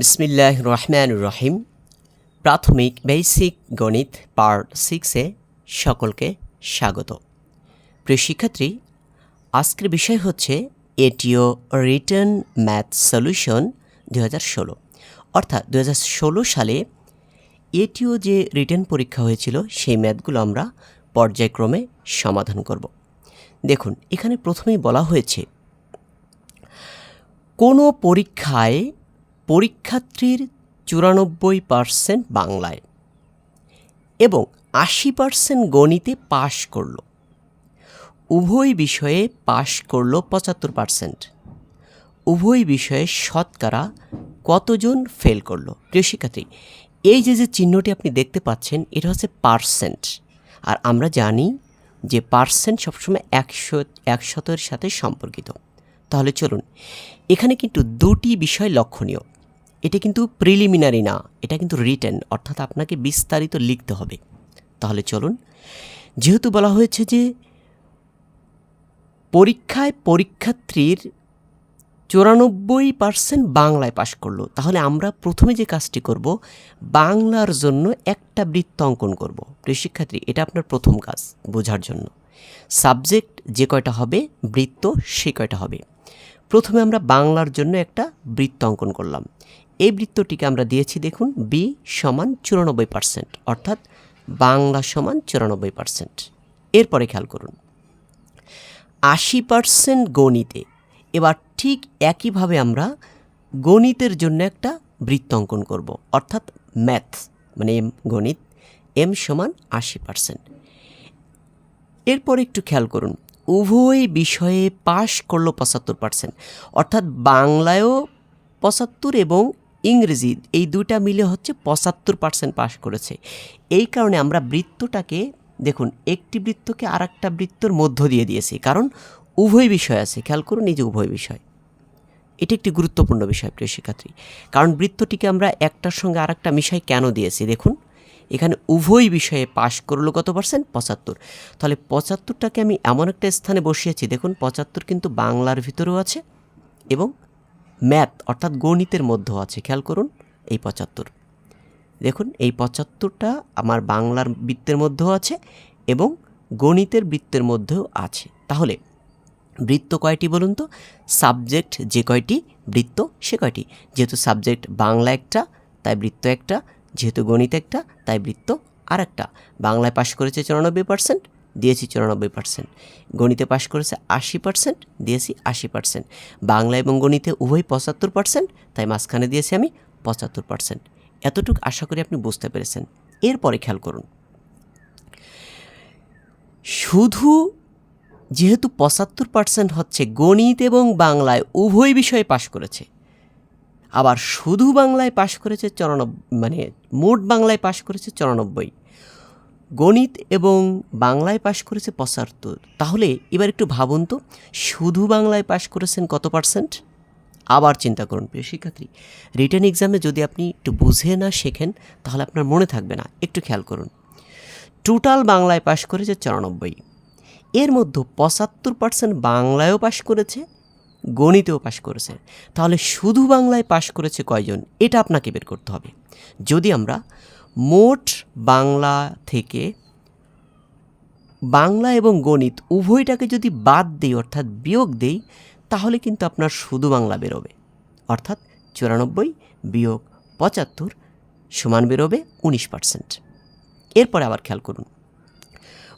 বিসমিল্লাহ রহমান রহিম। প্রাথমিক বেসিক গণিত পার্ট সিক্সে সকলকে স্বাগত। প্রিয় শিক্ষার্থী, আজকের বিষয় হচ্ছে এটিও রিটার্ন ম্যাথ সলিউশন দু ষোলো। অর্থাৎ দু ষোলো সালে এটিও যে রিটার্ন পরীক্ষা হয়েছিল, সেই ম্যাথগুলো আমরা পর্যায়ক্রমে সমাধান করব। দেখুন, এখানে প্রথমেই বলা হয়েছে, কোনো পরীক্ষায় পরীক্ষার্থীর চুরানব্বই পার্সেন্ট বাংলায় এবং আশি পার্সেন্ট গণিতে পাশ করল। উভয় বিষয়ে পাশ করল পঁচাত্তর পার্সেন্ট উভয় বিষয়ে শতকরা কতজন ফেল করল? প্রিয় শিক্ষার্থী, এই যে যে চিহ্নটি আপনি দেখতে পাচ্ছেন, এটা হচ্ছে পার্সেন্ট আর আমরা জানি যে পার্সেন্ট সবসময় একশো, একশতের সাথে সম্পর্কিত। তাহলে চলুন, এখানে কিন্তু দুটি বিষয় লক্ষণীয়। এটা কিন্তু প্রিলিমিনারি না, এটা কিন্তু রিটেন অর্থাৎ আপনাকে বিস্তারিত লিখতে হবে। তাহলে চলুন, যেহেতু বলা হয়েছে যে পরীক্ষায় পরীক্ষার্থীর চুরানব্বই পার্সেন্ট বাংলায় পাশ করল, তাহলে আমরা প্রথমে যে কাজটি করব, বাংলার জন্য একটা বৃত্ত অঙ্কন করব। শিক্ষার্থী, এটা আপনার প্রথম কাজ বোঝার জন্য। সাবজেক্ট যে কয়টা হবে, বৃত্ত সে কয়টা হবে। প্রথমে আমরা বাংলার জন্য একটা বৃত্ত অঙ্কন করলাম। এই বৃত্তটিকে আমরা দিয়েছি দেখুন বি সমান চুরানব্বই পার্সেন্ট অর্থাৎ বাংলা সমান চুরানব্বই পার্সেন্ট এরপরে খেয়াল করুন, আশি পার্সেন্ট গণিতে, এবার ঠিক একইভাবে আমরা গণিতের জন্য একটা বৃত্ত অঙ্কন করব, অর্থাৎ ম্যাথ মানে এম গণিত এম সমান আশি পার্সেন্ট এরপর একটু খেয়াল করুন, উভয় বিষয়ে পাশ করল পঁচাত্তর পার্সেন্ট অর্থাৎ বাংলায়ও পঁচাত্তর এবং ইংরেজি এই দুইটা মিলে হচ্ছে পঁচাত্তর পার্সেন্ট পাশ করেছে। এই কারণে আমরা বৃত্তটাকে, দেখুন, একটি বৃত্তকে আর একটা বৃত্তর মধ্য দিয়ে দিয়েছি। কারণ উভয় বিষয় আছে। খেয়াল করুন এই যে উভয় বিষয়। এটি একটি গুরুত্বপূর্ণ বিষয়, প্রিয় শিক্ষার্থী। কারণ বৃত্তটিকে আমরা একটার সঙ্গে আর একটা মিশাই কেন দিয়েছি? দেখুন, এখানে উভয় বিষয়ে পাশ করল কত পার্সেন্ট পঁচাত্তর। তাহলে পঁচাত্তরটাকে আমি এমন একটা স্থানে বসিয়েছি। দেখুন, পঁচাত্তর কিন্তু বাংলার ভিতরেও আছে এবং ম্যাথ অর্থাৎ গণিতের মধ্যেও আছে, খেয়াল করুন, এই পঁচাত্তর। দেখুন, এই পঁচাত্তরটা আমার বাংলার বৃত্তের মধ্যেও আছে এবং গণিতের বৃত্তের মধ্যেও আছে। তাহলে, বৃত্ত কয়টি বলুন তো? সাবজেক্ট যে কয়টি, বৃত্ত সে কয়টি? যেহেতু সাবজেক্ট বাংলা একটা, তাই বৃত্ত একটা, যেহেতু গণিত একটা, তাই বৃত্ত আর একটা বাংলায় পাশ করেছে চুরানব্বই পার্সেন্ট দিয়েছি চুরানব্বই পার্সেন্ট গণিতে পাশ করেছে আশি পার্সেন্ট দিয়েছি আশি পার্সেন্ট বাংলা এবং গণিতে উভয় পঁচাত্তর পার্সেন্ট তাই মাঝখানে দিয়েছি আমি পঁচাত্তর পার্সেন্ট এতটুকু আশা করি আপনি বুঝতে পেরেছেন। এরপরে খেয়াল করুন। শুধু যেহেতু পঁচাত্তর পার্সেন্ট হচ্ছে গণিত এবং বাংলায় উভয় বিষয়ে পাশ করেছে, আবার শুধু বাংলায় পাশ করেছে চুরানব্বই মানে মোট বাংলায় পাশ করেছে চুরানব্বই। গণিত এবং বাংলায় পাশ করেছে পঁচাত্তর। তাহলে এবার একটু ভাবুন তো, শুধু বাংলায় পাশ করেছেন কত পার্সেন্ট? আবার চিন্তা করুন প্রিয় শিক্ষার্থী রিটার্ন এক্সামে যদি আপনি একটু বুঝে না শেখেন, তাহলে আপনার মনে থাকবে না। একটু খেয়াল করুন। টোটাল বাংলায় পাশ করেছে চুরানব্বই। এর মধ্যে পঁচাত্তর পার্সেন্ট বাংলায়ও পাশ করেছে, গণিতেও পাশ করেছে। তাহলে শুধু বাংলায় পাশ করেছে কয়জন? এটা আপনাকে বের করতে হবে। যদি আমরা মোট বাংলা থেকে বাংলা এবং গণিত উভয়টাকে যদি বাদ দিই, অর্থাৎ বিয়োগ দেই, তাহলে কিন্তু আপনার শুধু বাংলা বেরোবে। অর্থাৎ চুরানব্বই বিয়োগ পঁচাত্তর সমান বেরোবে উনিশ পার্সেন্ট এরপরে আবার খেয়াল করুন।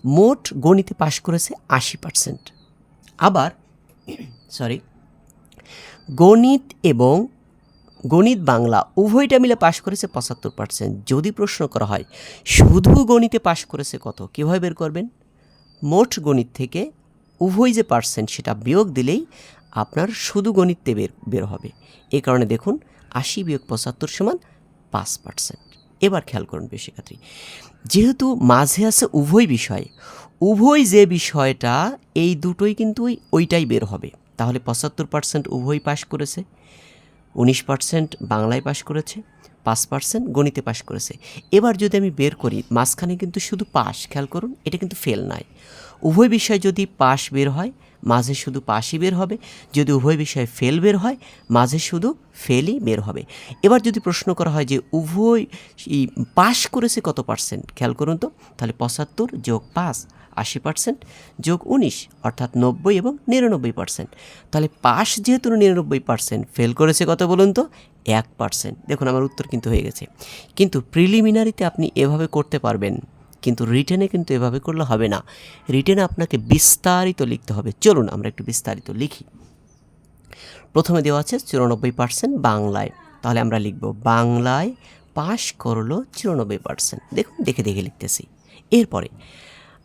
মোট গণিতে পাশ করেছে আশি পার্সেন্ট আবার সরি গণিত এবং গণিত বাংলা উভয়টা মিলে পাশ করেছে পঁচাত্তর পার্সেন্ট যদি প্রশ্ন করা হয়, শুধু গণিতে পাশ করেছে কত? কীভাবে বের করবেন? মোট গণিত থেকে উভয় যে পার্সেন্ট সেটা বিয়োগ দিলেই আপনার শুধু গণিতে বের বের হবে। এ কারণে দেখুন, আশি বিয়োগ পঁচাত্তর সমান পাঁচ পার্সেন্ট এবার খেয়াল করুন শিক্ষার্থী যেহেতু মাঝে আছে উভয় বিষয়, উভয় যে বিষয়টা এই দুটোই কিন্তু ওইটাই বের হবে। তাহলে পঁচাত্তর পার্সেন্ট উভয় পাশ করেছে। উনিশ পার্সেন্ট বাংলায় পাশ করেছে, পাঁচ পার্সেন্ট গণিতে পাশ করেছে। এবার যদি আমি বের করি, মাঝখানে কিন্তু শুধু পাস খেয়াল করুন, এটা কিন্তু ফেল নয়। উভয় বিষয় যদি পাস বের হয়, মাঝে শুধু পাশই বের হবে। যদি উভয় বিষয়ে ফেল বের হয়, মাঝে শুধু ফেলই বের হবে। এবার যদি প্রশ্ন করা হয় যে উভয় পাশ করেছে কত পার্সেন্ট, খেয়াল করুন তো, তাহলে পঁচাত্তর যোগ পাঁচ আশি পার্সেন্ট যোগ উনিশ, অর্থাৎ নব্বই এবং নিরানব্বই পার্সেন্ট তাহলে পাশ যেহেতু নিরানব্বই পার্সেন্ট ফেল করেছে কত বলুন তো? এক পার্সেন্ট দেখুন আমার উত্তর কিন্তু হয়ে গেছে। কিন্তু প্রিলিমিনারিতে আপনি এভাবে করতে পারবেন, কিন্তু রিটেনে কিন্তু এভাবে করলে হবে না। রিটেনে আপনাকে বিস্তারিত লিখতে হবে। চলুন আমরা একটু বিস্তারিত লিখি। প্রথমে দেওয়া আছে চুরানব্বই পার্সেন্ট বাংলায়। তাহলে আমরা লিখব, বাংলায় পাশ করল চুরানব্বই পার্সেন্ট দেখুন, দেখে দেখে লিখতেছি। এরপরে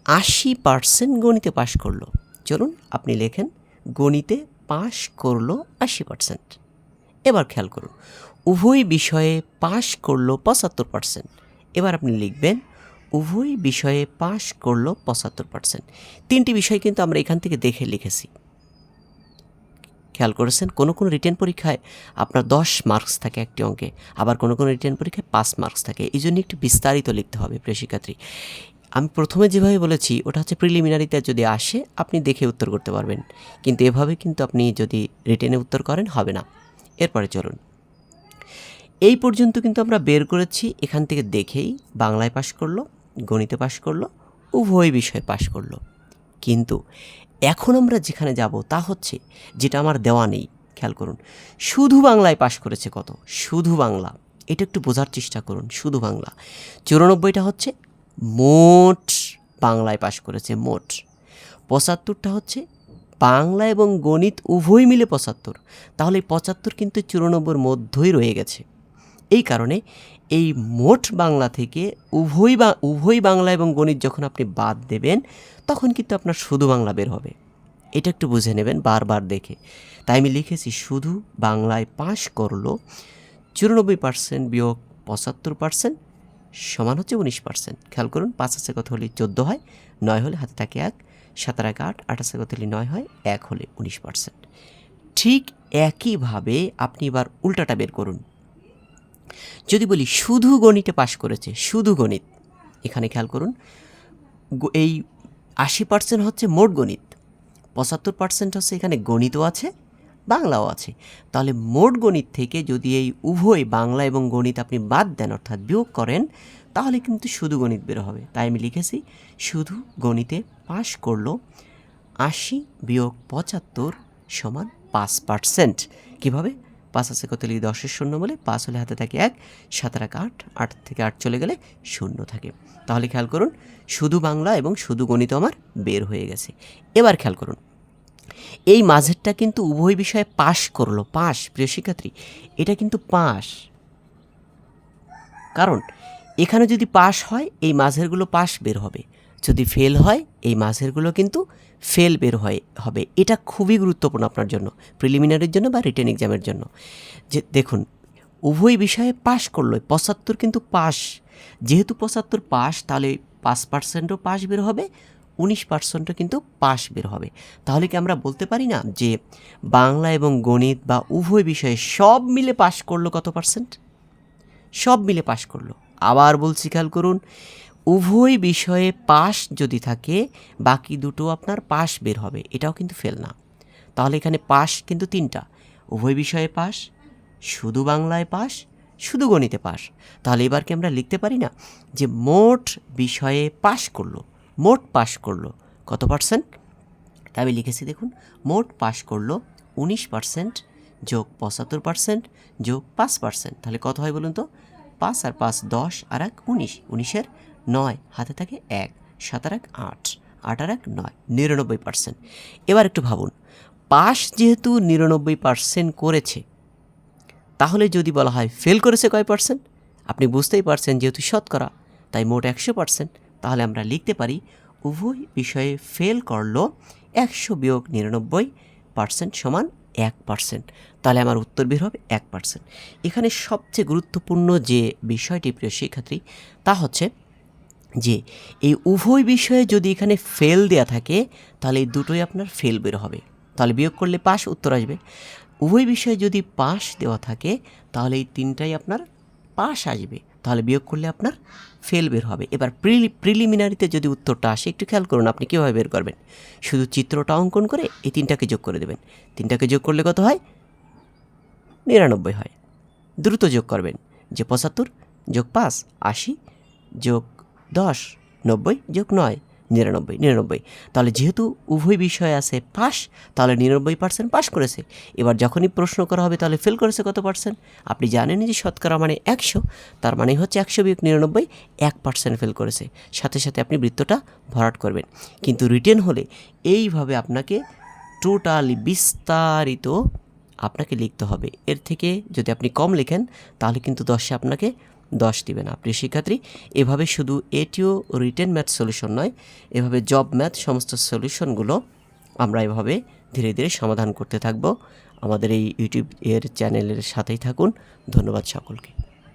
আশি পার্সেন্ট গণিতে পাশ করল। চলুন আপনি লেখেন, গণিতে পাশ করল আশি পার্সেন্ট। এবার খেয়াল করুন, উভয় বিষয়ে পাশ করল পঁচাত্তর পার্সেন্ট। এবার আপনি লিখবেন, উভয় বিষয়ে পাশ করল পঁচাত্তর পার্সেন্ট। তিনটি বিষয় কিন্তু আমরা এখান থেকে দেখে লিখেছি। খেয়াল করেছেন, কোনো কোনো রিটার্ন পরীক্ষায় আপনার দশ মার্কস থাকে একটি অঙ্কে, আবার কোনো কোনো রিটার্ন পরীক্ষায় পাঁচ মার্কস থাকে। এই জন্য একটু বিস্তারিত লিখতে হবে প্রিয় শিক্ষার্থী। আমি প্রথমে যেভাবে বলেছি, ওটা হচ্ছে প্রিলিমিনারিতে যদি আসে, আপনি দেখে উত্তর করতে পারবেন। কিন্তু এভাবে কিন্তু আপনি যদি রিটেনে উত্তর করেন, হবে না। এরপরে চলুন। এই পর্যন্ত কিন্তু আমরা বের করেছি, এখান থেকে দেখেই বাংলায় পাশ করল, গণিতে পাশ করল, উভয় বিষয়ে পাশ করল। কিন্তু এখন আমরা যেখানে যাব, তা হচ্ছে যেটা আমার দেওয়া নেই, খেয়াল করুন। শুধু বাংলায় পাশ করেছে কত? শুধু বাংলা। এটা একটু বোঝার চেষ্টা করুন, শুধু বাংলা। চুরানব্বইটা হচ্ছে মোট বাংলায় পাশ করেছে, মোট। পঁচাত্তরটা হচ্ছে বাংলা এবং গণিত উভয় মিলে পঁচাত্তর। তাহলে পঁচাত্তর কিন্তু চুরানব্বইয়ের মধ্যেই রয়ে গেছে। এই কারণে এই মোট বাংলা থেকে উভয় বা, উভয় বাংলা এবং গণিত যখন আপনি বাদ দেবেন, তখন কিন্তু আপনার শুধু বাংলা বের হবে। এটা একটু বুঝে নেবেন, বারবার দেখে। তাই আমি লিখেছি, শুধু বাংলায় পাশ করল, চুরানব্বই পার্সেন্ট বিয়োগ পঁচাত্তর পার্সেন্ট সমান হচ্ছে উনিশ পার্সেন্ট। খেয়াল করুন, পাঁচ আছে কত হলে চোদ্দ হয়, নয় হলে হাতে থাকে এক সাতার এক আট আট আছে কত হলে নয় হয়, এক হলে উনিশ পার্সেন্ট। ঠিক একইভাবে আপনি এবার উল্টাটা বের করুন। যদি বলি শুধু গণিতে পাশ করেছে, শুধু গণিত, এখানে খেয়াল করুন এই আশি পার্সেন্ট হচ্ছে মোট গণিত, পঁচাত্তর পার্সেন্ট হচ্ছে এখানে গণিতও আছে বাংলাও আছে। তাহলে মোট গণিত থেকে যদি এই উভয় বাংলা এবং গণিত আপনি বাদ দেন, অর্থাৎ বিয়োগ করেন, তাহলে কিন্তু শুধু গণিত বের হবে। তাই আমি লিখেছি, শুধু গণিতে পাশ করল আশি বিয়োগ পঁচাত্তর সমান পাঁচ পার্সেন্ট। কীভাবে? পাঁচ আছে কত লিখি দশের শূন্য বলে, পাঁচ হলে হাতে থাকে এক সাতের এক আট আট থেকে আট চলে গেলে শূন্য থাকে। তাহলে খেয়াল করুন, শুধু বাংলা এবং শুধু গণিত আমার বের হয়ে গেছে। এবার খেয়াল করুন এই মাঝেরটা কিন্তু উভয় বিষয়ে পাশ করল, পাশ, প্রিয় শিক্ষার্থী, এটা কিন্তু পাশ। কারণ এখানে যদি পাশ হয়, এই মাঝেরগুলো পাশ বের হবে। যদি ফেল হয়, এই মাঝেরগুলো কিন্তু ফেল বের হয়, হবে। এটা খুবই গুরুত্বপূর্ণ আপনার জন্য প্রিলিমিনারির জন্য বা রিটেন এক্সামের জন্য। যে, দেখুন, উভয় বিষয়ে পাশ করল পঁচাত্তর কিন্তু পাস যেহেতু পঁচাত্তর পাস তাহলে পাঁচ পার্সেন্টও পাস বের হবে উনিশ পার্সেন্টও কিন্তু পাশ বের হবে। তাহলে কি আমরা বলতে পারি না যে বাংলা এবং গণিত বা উভয় বিষয়ে সব মিলে পাশ করল কত পার্সেন্ট? সব মিলে পাশ করল। আবার বলছি, খেয়াল করুন, উভয় বিষয়ে পাশ যদি থাকে, বাকি দুটো আপনার পাশ বের হবে। এটাও কিন্তু ফেল না। তাহলে এখানে পাশ কিন্তু তিনটা। উভয় বিষয়ে পাশ, শুধু বাংলায় পাশ, শুধু গণিতে পাশ। তাহলে এবার কি আমরা লিখতে পারি না যে মোট বিষয়ে পাশ করল। মোট পাশ করল। কত পার্সেন্ট? তাই আমি লিখেছি, দেখুন। মোট পাশ করল উনিশ পার্সেন্ট যোগ পঁচাত্তর পার্সেন্ট যোগ পাঁচ পার্সেন্ট। তাহলে কত হয় বলুন তো? পাঁচ আর পাঁচ দশ, আর এক উনিশ। উনিশের নয়, হাতে থাকে এক। সাত আর এক আট। আট আর এক নয়। নিরানব্বই পার্সেন্ট। এবার একটু ভাবুন, পাশ যেহেতু নিরানব্বই পার্সেন্ট করেছে, তাহলে যদি বলা হয় ফেল করেছে কয় পার্সেন্ট? আপনি বুঝতেই পারছেন যেহেতু শতকরা, তাই মোট একশো পার্সেন্ট। তাহলে আমরা লিখতে পারি, উভয় বিষয়ে ফেল করল একশো বিয়োগ নিরানব্বই পার্সেন্ট সমান এক পার্সেন্ট তাহলে আমার উত্তর বের হবে এক পার্সেন্ট এখানে সবচেয়ে গুরুত্বপূর্ণ যে বিষয়টি প্রিয় শিক্ষার্থী, তা হচ্ছে যে এই উভয় বিষয়ে যদি এখানে ফেল দেয়া থাকে, তাহলে এই দুটোই আপনার ফেল বের হবে। তাহলে বিয়োগ করলে পাস, উত্তর আসবে। উভয় বিষয়ে যদি পাস দেওয়া থাকে, তাহলে এই তিনটাই আপনার পাস আসবে। তাহলে বিয়োগ করলে আপনার ফেল বের হবে। এবার প্রিলি প্রিলিমিনারিতে যদি উত্তরটা আসে, একটু খেয়াল করুন আপনি কীভাবে বের করবেন। শুধু চিত্রটা অঙ্কন করে এই তিনটাকে যোগ করে দেবেন। তিনটাকে যোগ করলে কত হয়? নিরানব্বই হয়। দ্রুত যোগ করবেন। যে পঁচাত্তর যোগ পাঁচ আশি যোগ দশ নব্বই যোগ নয়। নিরানব্বই নিরানব্বই। তাহলে যেহেতু উভয় বিষয় আছে পাস তাহলে নিরানব্বই পার্সেন্ট পাস করেছে। এবার যখনই প্রশ্ন করা হবে, তাহলে ফেল করেছে কত পার্সেন্ট আপনি জানেন যে শতকরা মানে একশো, তার মানে হচ্ছে একশো বিয়োগ নিরানব্বই, এক পার্সেন্ট ফেল করেছে। সাথে সাথে আপনি বৃত্তটা ভরাট করবেন। কিন্তু রিটেন হলে এইভাবে আপনাকে টোটালি বিস্তারিত আপনাকে লিখতে হবে। এর থেকে যদি আপনি কম লেখেন, তাহলে কিন্তু দশে আপনাকে দশ দিবেন। আপনি শিক্ষার্থী, এভাবে শুধু এটিও রিটেন ম্যাথ সলিউশন নয়, এভাবে জব ম্যাথ সমস্ত সলিউশনগুলো আমরা এভাবে ধীরে ধীরে সমাধান করতে থাকব। আমাদের এই ইউটিউব এর চ্যানেলের সাথেই থাকুন। ধন্যবাদ সকলকে।